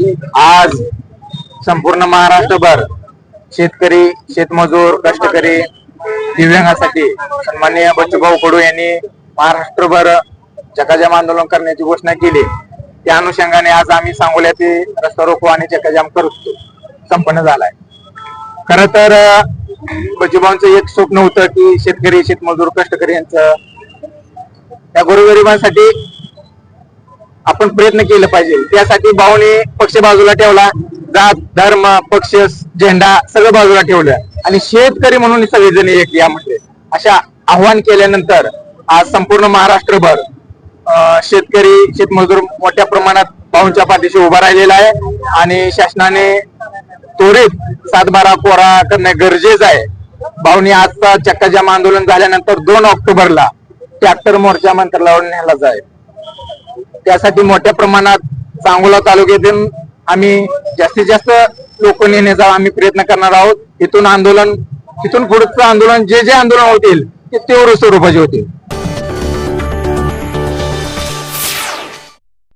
आज संपूर्ण महाराष्ट्रभर शेतकरी शेतमजूर कष्टकरी दिव्यांगासाठी सन्माननीय बच्चूभाऊ कडू यांनी महाराष्ट्रभर चकाजाम आंदोलन करण्याची घोषणा केली. त्या अनुषंगाने आज आम्ही सांगोल्यात रस्ता रोको आणि चकाजाम करतो संपन्न झालाय. खर तर बच्चूभाऊंचं एक स्वप्न होतं की शेतकरी शेतमजूर कष्टकरी यांचं त्या गोरगरिबांसाठी आपण प्रयत्न केले पाहिजे. त्यासाठी भाऊने पक्ष बाजूला ठेवला जात धर्म पक्ष झेंडा सगळं बाजूला ठेवलं. आणि शेतकरी म्हणून सगळेजण एक यामध्ये अशा आव्हान केल्यानंतर आज संपूर्ण महाराष्ट्रभर शेतकरी शेतमजूर मोठ्या प्रमाणात भाऊंच्या पाठीशी उभा राहिलेला आहे. आणि शासनाने त्वरित सातबारा कोरा करणे गरजेचं आहे. भाऊनी आजचा चक्काजाम आंदोलन झाल्यानंतर दोन ऑक्टोबरला ट्रॅक्टर मोर्चा मंत्रालयावर नेला जाईल. त्यासाठी मोठ्या प्रमाणात सांगोला तालुक्यातून आम्ही जास्तीत जास्त लोक नेण्याचा आम्ही प्रयत्न करणार आहोत. इथून आंदोलन तिथून पुढचं आंदोलन जे जे आंदोलन होतील ते तीव्र स्वरूपाचे होतील.